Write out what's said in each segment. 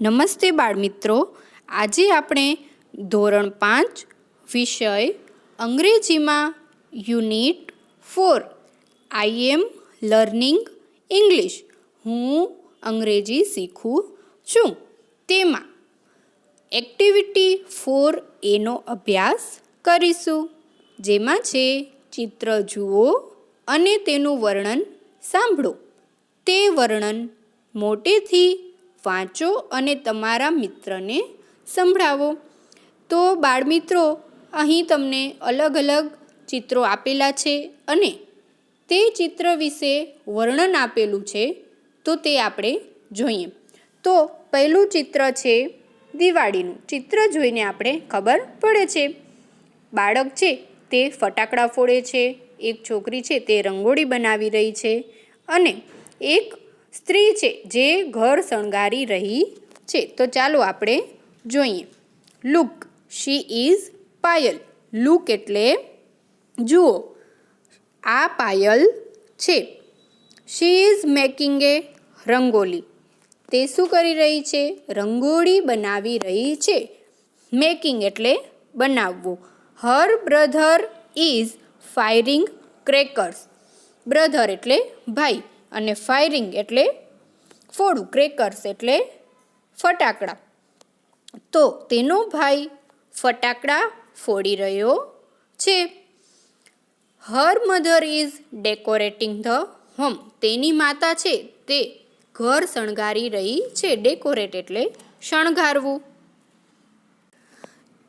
નમસ્તે બાળમિત્રો. આજે આપણે ધોરણ પાંચ વિષય અંગ્રેજીમાં unit four, I am learning English. હું અંગ્રેજી શીખું છું. તેમાં એક્ટિવિટી ફોર એનો અભ્યાસ કરીશું, જેમાં છે ચિત્ર જુઓ અને તેનું વર્ણન સાંભળો. તે વર્ણન મોટેથી વાંચો અને તમારા મિત્રને સંભળાવો. તો બાળમિત્રો, અહીં તમને અલગ અલગ ચિત્રો આપેલા છે અને તે ચિત્ર વિશે વર્ણન આપેલું છે, તો તે આપણે જોઈએ. તો પહેલું ચિત્ર છે દિવાળીનું. ચિત્ર જોઈને આપણે ખબર પડે છે. બાળક છે તે ફટાકડા ફોડે છે, એક છોકરી છે તે રંગોળી બનાવી રહી છે અને એક સ્ત્રી છે જે ઘર શણગારી રહી છે. તો ચાલો આપણે જોઈએ. Look she is Payal. Look એટલે જુઓ, આ પાયલ છે. She is making a rangoli. તે શું કરી રહી છે? રંગોળી બનાવી રહી છે. મેકિંગ એટલે બનાવવું. Her brother is firing crackers brother એટલે ભાઈ. અને ફાયરિંગ એટલે ફોડું, ક્રેકર્સ એટલે ફટાકડા. તો તેનો ભાઈ ફટાકડા ફોડી રહ્યો છે. Her mother is decorating the home તેની માતા છે તે ઘર શણગારી રહી છે. ડેકોરેટ એટલે શણગારવું.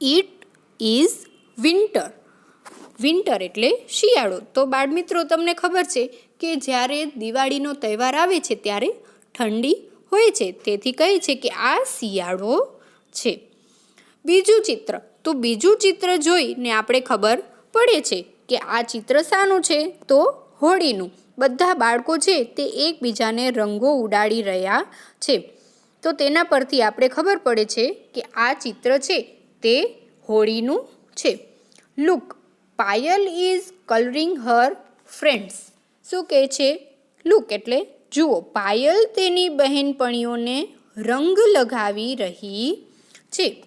ઇટ ઇઝ વિન્ટર વિન્ટર એટલે શિયાળો. તો બાળમિત્રો, તમને ખબર છે કે જ્યારે દિવાળીનો તહેવાર આવે છે ત્યારે ઠંડી હોય છે. તેથી કહે છે કે આ શિયાળો છે. બીજું ચિત્ર. તો બીજું ચિત્ર જોઈને આપણે ખબર પડે છે કે આ ચિત્ર શાનું છે? તો હોળીનું. બધા બાળકો છે તે એકબીજાને રંગો ઉડાડી રહ્યા છે. તો તેના પરથી આપણે ખબર પડે છે કે આ ચિત્ર છે તે હોળીનું છે. Look Payal is colouring her friends શું કહે છે? લુક એટલે જુઓ, પાયલ તેની બહેનપણીઓને રંગ લગાવી રહી છે.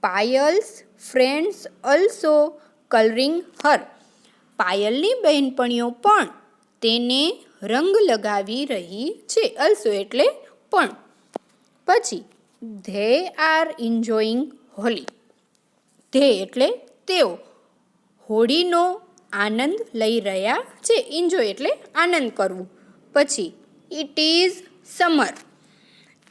Payal's friends also colouring her. પાયલની બહેનપણીઓ પણ તેને રંગ લગાવી રહી છે, અલ્સો એટલે પણ. પછી, they are enjoying Holi. They એટલે તેઓ હોળીનો આનંદ લઈ રહ્યા છે. એન્જોય એટલે આનંદ કરવું. પછી it is summer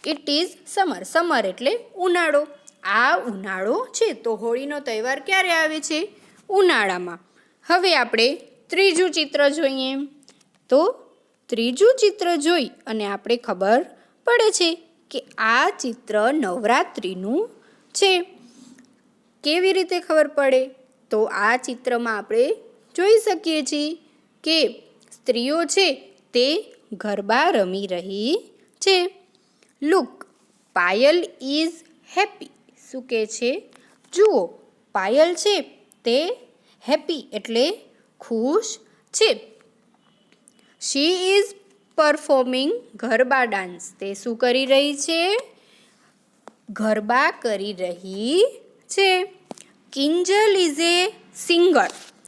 it is summer summer એટલે ઉનાળો. આ ઉનાળો છે તો હોળીનો તહેવાર ક્યારે આવે છે? ઉનાળામાં. હવે આપણે ત્રીજું ચિત્ર જોઈએ. તો ત્રીજું ચિત્ર જોઈ અને આપણે ખબર પડે છે કે આ ચિત્ર નવરાત્રિનું છે. કેવી રીતે ખબર પડે? તો આ ચિત્રમાં આપણે જોઈ શકીએ છીએ કે સ્ત્રીઓ છે તે ગરબા રમી રહી છે. લુક પાયલ ઇઝ હેપી શું કહે છે? જુઓ, પાયલ છે તે હેપી એટલે ખુશ છે. She is performing garba dance તે શું કરી રહી છે? ગરબા કરી રહી છે. કિંજલ ઇઝ એ સિંગર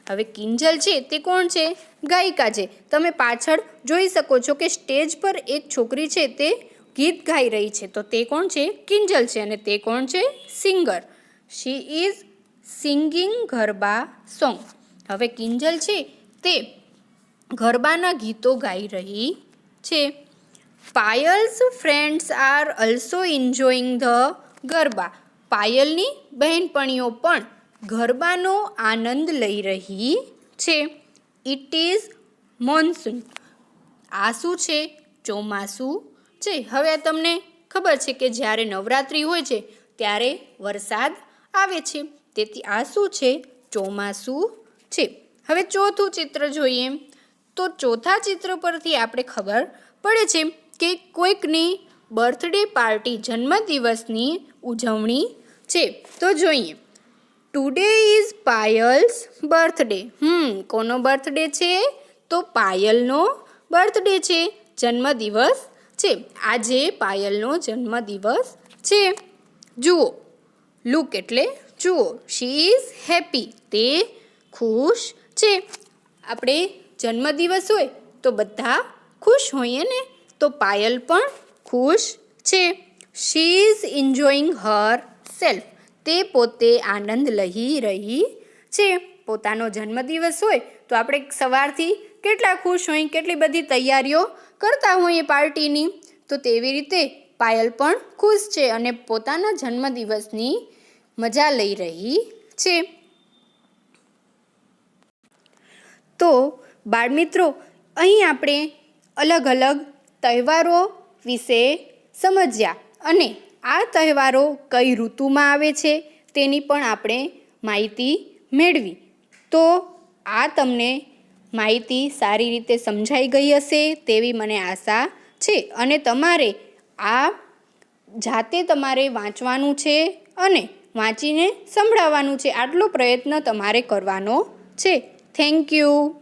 હવે કિંજલ છે તે કોણ છે? ગાયિકા છે. તમે પાછળ જોઈ શકો છો કે સ્ટેજ પર એક છોકરી છે તે ગીત ગાઈ રહી છે. તો તે કોણ છે? કિંજલ છે અને તે કોણ છે? Singer. She is singing garba song હવે કિંજલ છે તે ગરબાના ગીતો ગાઈ રહી છે. Payal's friends are also enjoying the garba. પાયલની બહેનપણીઓ પણ ગરબાનો આનંદ લઈ રહી છે. ઇટ ઇઝ મોન્સૂન આ શું છે? ચોમાસું? છે હવે તમને ખબર છે કે જ્યારે નવરાત્રિ હોય છે, ત્યારે વરસાદ આવે છે. તેથી આ શું છે? ચોમાસું છે. હવે ચોથું ચિત્ર જોઈએ. તો ચોથા ચિત્ર પરથી આપણે ખબર પડે છે કે કોઈકની બર્થડે પાર્ટી જન્મદિવસની ઉજવણી છે. તો જોઈએ. Today is Payal's birthday hmm કોનો બર્થડે છે? તો પાયલનો બર્થડે છે. જન્મદિવસ છે. આજે પાયલનો જન્મદિવસ છે. જુઓ. લુક એટલે જુઓ. શી ઇઝ હેપી તે ખુશ છે. આપણે જન્મદિવસ હોય તો બધા ખુશ હોઈએ ને? તો પાયલ પણ ખુશ છે. She is enjoying herself તે પોતે આનંદ લઈ રહી છે. પોતાનો જન્મદિવસ હોય તો આપણે સવારથી કેટલા ખુશ હોઈએ કેટલી બધી તૈયારીઓ કરતા હોઈએ પાર્ટીની, તો તેવી રીતે પાયલ પણ ખુશ છે અને પોતાના જન્મદિવસની મજા લઈ રહી છે. તો બાળમિત્રો, અહીં આપણે અલગ અલગ તહેવારો વિશે સમજ્યા અને આ તહેવારો કઈ ઋતુમાં આવે છે તેની પણ આપણે માહિતી મેળવી. તો આ તમને માહિતી સારી રીતે સમજાઈ ગઈ હશે તેવી મને આશા છે અને તમારે આ જાતે તમારે વાંચવાનું છે અને વાંચીને સંભળાવવાનું છે. આટલો પ્રયત્ન તમારે કરવાનો છે. Thank you.